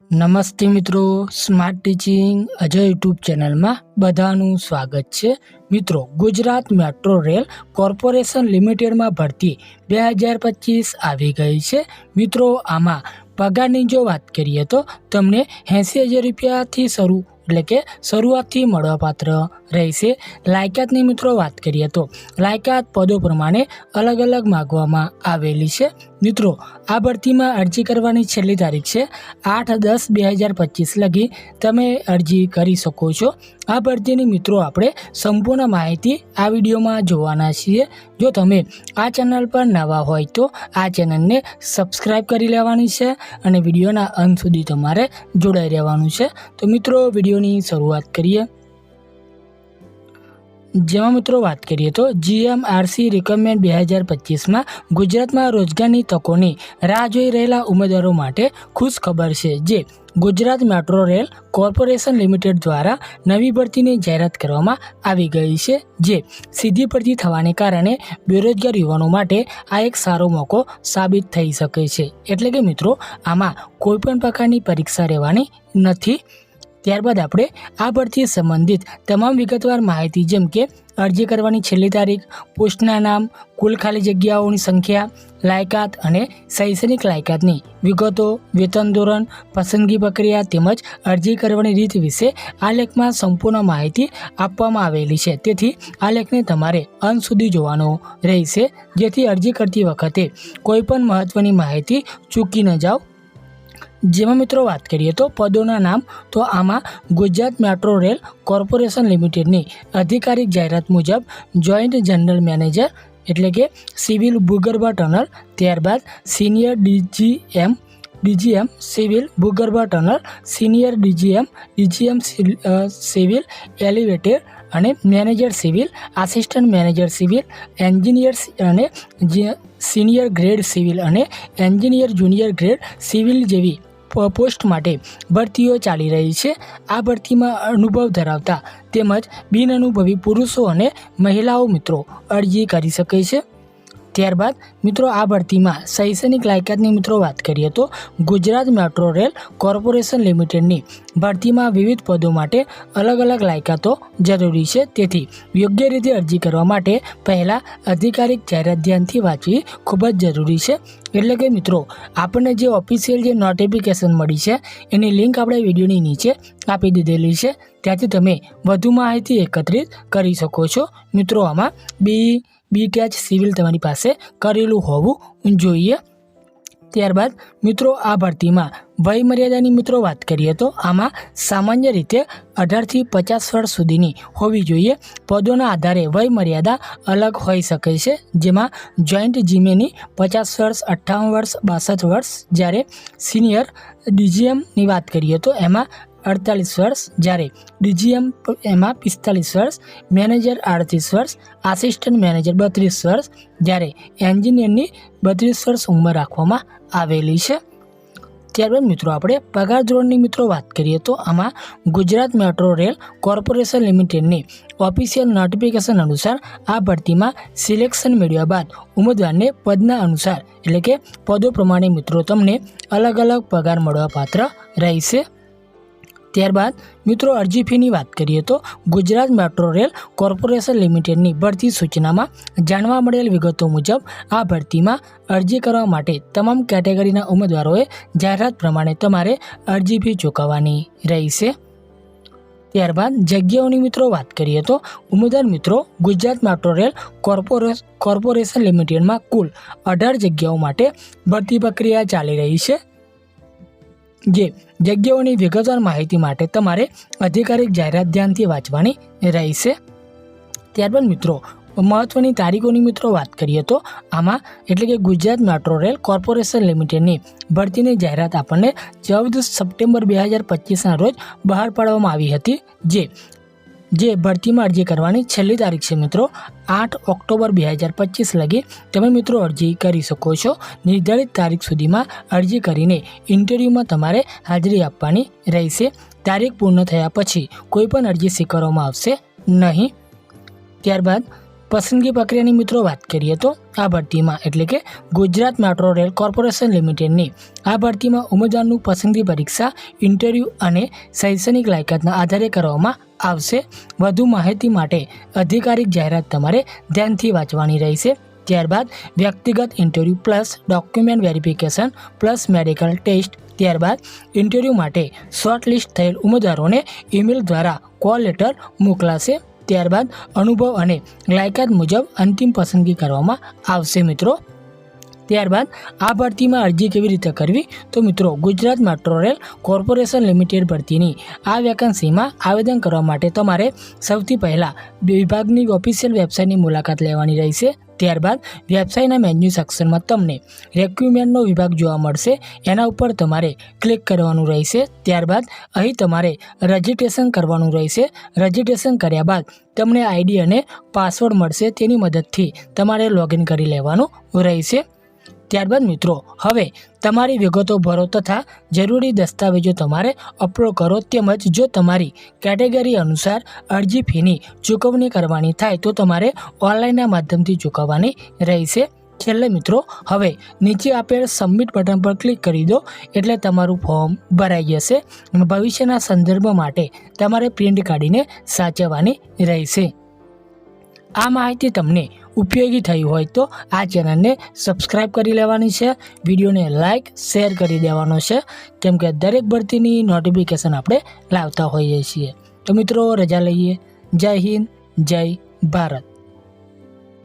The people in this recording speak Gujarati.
નમસ્તે મિત્રો સ્માર્ટ ટીચિંગ અજય યુટ્યુબ ચેનલમાં બધાનું સ્વાગત છે. મિત્રો, ગુજરાત મેટ્રો રેલ કોર્પોરેશન લિમિટેડમાં ભરતી બે હજાર પચીસ આવી ગઈ છે. મિત્રો, આમાં પગારની જો વાત કરીએ તો તમને એંસી હજાર રૂપિયાથી શરૂ એટલે કે શરૂઆતથી મળવાપાત્ર રહેશે. લાયકાતની મિત્રો વાત કરીએ તો લાયકાત પદો પ્રમાણે અલગ અલગ માગવામાં આવેલી છે. મિત્રો, આ ભરતીમાં અરજી કરવાની છેલ્લી તારીખ છે. આઠ દસ બે હજાર પચીસ લગી તમે અરજી કરી શકો છો. આ ભરતીની મિત્રો આપણે સંપૂર્ણ માહિતી આ વિડીયોમાં જોવાના છીએ. જો તમે આ ચેનલ પર નવા હોય તો આ ચેનલને સબસ્ક્રાઈબ કરી લેવાની છે અને વિડીયોના અંત સુધી તમારે જોડાઈ રહેવાનું છે. તો મિત્રો, વિડીયોની શરૂઆત કરીએ. જેમાં મિત્રો વાત કરીએ તો જીએમઆરસી રિકમેન્ડ બે હજાર પચીસમાં ગુજરાતમાં રોજગારની તકોની રાહ જોઈ રહેલા ઉમેદવારો માટે ખુશ ખબર છે. જે Gujarat metro rail corporation limited દ્વારા નવી ભરતીની જાહેરાત કરવામાં આવી ગઈ છે, જે સીધી ભરતી થવાને કારણે બેરોજગાર યુવાનો માટે આ એક સારો મોકો સાબિત થઈ શકે છે. એટલે કે મિત્રો, આમાં કોઈપણ પ્રકારની પરીક્ષા રહેવાની નથી. ત્યારબાદ આપણે આ ભરતી સંબંધિત તમામ વિગતવાર માહિતી જેમ કે અરજી કરવાની છેલ્લી તારીખ, પોસ્ટના નામ, કુલ ખાલી જગ્યાઓની સંખ્યા, લાયકાત અને શૈક્ષણિક લાયકાતની વિગતો, વેતન ધોરણ, પસંદગી પ્રક્રિયા તેમજ અરજી કરવાની રીત વિશે આ લેખમાં સંપૂર્ણ માહિતી આપવામાં આવેલી છે. તેથી આ લેખને તમારે અંત સુધી જોવાનો રહેશે. જેથી અરજી કરતી વખતે કોઈપણ મહત્ત્વની માહિતી ચૂકી ન જાઓ જેમાં મિત્રો વાત કરીએ તો પદોના નામ, તો આમાં ગુજરાત મેટ્રો રેલ કોર્પોરેશન લિમિટેડની અધિકારિક જાહેરાત મુજબ જોઈન્ટ જનરલ મેનેજર એટલે કે સિવિલ ભૂગર્ભ ટનલ, ત્યારબાદ સિનિયર ડીજીએમ ડીજીએમ સિવિલ ભૂગર્ભ tunnel, senior DGM DGM civil elevated અને manager civil, assistant manager civil engineer અને સિનિયર ગ્રેડ સિવિલ અને એન્જિનિયર જુનિયર ગ્રેડ સિવિલ જેવી પોસ્ટ માટે ભરતીઓ ચાલી રહી છે. આ ભરતીમાં અનુભવ ધરાવતા તેમજ બિનઅનુભવી પુરુષો અને મહિલાઓ મિત્રો અરજી કરી શકે છે. ત્યારબાદ મિત્રો આ ભરતીમાં શૈક્ષણિક લાયકાતની મિત્રો વાત કરીએ તો ગુજરાત મેટ્રો રેલ કોર્પોરેશન લિમિટેડની ભરતીમાં વિવિધ પદો માટે અલગ અલગ લાયકાતો જરૂરી છે. તેથી યોગ્ય રીતે અરજી કરવા માટે પહેલાં અધિકારિક જાહેરાત ધ્યાનથી વાંચવી ખૂબ જ જરૂરી છે. એટલે કે મિત્રો, આપણને જે ઓફિશિયલ જે નોટિફિકેશન મળી છે, એની લિંક આપણે વિડીયોની નીચે આપી દીધેલી છે. ત્યાંથી તમે વધુ માહિતી એકત્રિત કરી શકો છો. મિત્રો, આમાં બી બી ટેચ સિવિલ તમારી પાસે કરેલું હોવું જોઈએ. ત્યારબાદ મિત્રો આ ભરતીમાં વય મર્યાદાની મિત્રો વાત કરીએ તો આમાં સામાન્ય રીતે અઢારથી પચાસ વર્ષ સુધીની હોવી જોઈએ. પદોના આધારે વય મર્યાદા અલગ હોઈ શકે છે, જેમાં જોઈન્ટ જીમેની પચાસ વર્ષ, અઠ્ઠાવન વર્ષ, બાસઠ વર્ષ જ્યારે સિનિયર ડીજીએમની વાત કરીએ તો એમાં અડતાલીસ વર્ષ, જ્યારે ડીજીએમ એમાં પિસ્તાલીસ વર્ષ, મેનેજર આડત્રીસ વર્ષ, આસિસ્ટન્ટ મેનેજર બત્રીસ વર્ષ, જ્યારે એન્જિનિયરની બત્રીસ વર્ષ ઉંમર રાખવામાં આવેલી છે. ત્યારબાદ મિત્રો આપણે પગાર ધોરણની મિત્રો વાત કરીએ તો આમાં ગુજરાત મેટ્રો રેલ કોર્પોરેશન લિમિટેડની ઓફિશિયલ નોટિફિકેશન અનુસાર આ ભરતીમાં સિલેક્શન મેળવ્યા બાદ ઉમેદવારને પદના અનુસાર એટલે કે પદો પ્રમાણે મિત્રો તમને અલગ અલગ પગાર મળવા પાત્ર રહેશે. ત્યારબાદ મિત્રો અરજી ફીની વાત કરીએ તો ગુજરાત મેટ્રો રેલ કોર્પોરેશન લિમિટેડની ભરતી સૂચનામાં જાણવા મળેલ વિગતો મુજબ આ ભરતીમાં અરજી કરવા માટે તમામ કેટેગરીના ઉમેદવારોએ જાહેરાત પ્રમાણે તમારે અરજી ફી ચૂકવવાની રહેશે. ત્યારબાદ જગ્યાઓની મિત્રો વાત કરીએ તો ઉમેદવાર મિત્રો Gujarat metro rail corporation corporation લિમિટેડમાં કુલ અઢાર જગ્યાઓ માટે ભરતી પ્રક્રિયા ચાલી રહી છે. જે જગ્યાઓની વિગતવાર માહિતી માટે તમારે અધિકારિક જાહેરાત ધ્યાનથી વાંચવાની રહેશે. ત્યારબાદ મિત્રો મહત્ત્વની તારીખોની મિત્રો વાત કરીએ તો આમાં એટલે કે ગુજરાત મેટ્રો રેલ કોર્પોરેશન લિમિટેડની ભરતીની જાહેરાત આપણને ચૌદ સપ્ટેમ્બર બે હજાર પચીસના રોજ બહાર પાડવામાં આવી હતી. જે જે ભરતીમાં અરજી કરવાની છેલ્લી તારીખ છે મિત્રો, આઠ ઓક્ટોબર બે હજાર પચીસ લગી તમે મિત્રો અરજી કરી શકો છો. નિર્ધારિત તારીખ સુધીમાં અરજી કરીને ઇન્ટરવ્યૂમાં તમારે હાજરી આપવાની રહેશે. તારીખ પૂર્ણ થયા પછી કોઈપણ અરજી સ્વીકારવામાં આવશે નહીં. ત્યારબાદ પસંદગી પ્રક્રિયાની મિત્રો વાત કરીએ તો આ ભરતીમાં એટલે કે ગુજરાત મેટ્રો રેલ કોર્પોરેશન લિમિટેડની આ ભરતીમાં ઉમેદવારનું પસંદગી પરીક્ષા, ઇન્ટરવ્યૂ અને શૈક્ષણિક લાયકાતના આધારે કરવામાં આવશે. વધુ માહિતી માટે અધિકારિક જાહેરાત તમારે ધ્યાનથી વાંચવાની રહેશે. ત્યારબાદ વ્યક્તિગત interview plus document verification plus medical test. ત્યારબાદ ઇન્ટરવ્યૂ માટે શોર્ટલિસ્ટ થયેલ ઉમેદવારોને ઈમેલ દ્વારા કોલ લેટર મોકલાશે. ત્યારબાદ અનુભવ અને લાયકાત મુજબ અંતિમ પસંદગી કરવામાં આવશે મિત્રો. ત્યારબાદ આ ભરતીમાં અરજી કેવી રીતે કરવી? તો મિત્રો Gujarat metro rail corporation limited ભરતીની આ વેકન્સીમાં આવેદન કરવા માટે તમારે સૌથી પહેલાં વિભાગની ઓફિશિયલ વેબસાઇટની મુલાકાત લેવાની રહેશે. ત્યારબાદ વેબસાઇટના મેન્યુ સેક્શનમાં તમને રેક્યુમેન્ટનો વિભાગ જોવા મળશે. એના ઉપર તમારે ક્લિક કરવાનું રહેશે. ત્યારબાદ અહીં તમારે રજિસ્ટ્રેશન કરવાનું રહેશે. રજિસ્ટ્રેશન કર્યા બાદ તમને આઈડી અને પાસવર્ડ મળશે. તેની મદદથી તમારે લોગિન કરી લેવાનું રહેશે. ત્યારબાદ મિત્રો, હવે તમારી વિગતો ભરો તથા જરૂરી દસ્તાવેજો તમારે અપલોડ કરો તેમજ જો તમારી કેટેગરી અનુસાર અરજી ફીની ચૂકવણી કરવાની થાય તો તમારે ઓનલાઈનના માધ્યમથી ચૂકવવાની રહેશે. છેલ્લે મિત્રો, હવે નીચે આપેલ સબમિટ બટન પર ક્લિક કરી દો, એટલે તમારું ફોર્મ ભરાઈ જશે ભવિષ્યના સંદર્ભ માટે તમારે પ્રિન્ટ કાઢીને સાચવવાની રહેશે. આ માહિતી તમને ઉપયોગી થઈ હોય તો આ ચેનલને સબસ્ક્રાઈબ કરી લેવાની છે, વિડીયોને લાઇક, શેર કરી દેવાનો છે, કેમ કે દરેક ભરતીની નોટિફિકેશન આપણે લાવતા હોઈએ છીએ. તો મિત્રો, રજા લઈએ. જય હિન્દ, જય ભારત.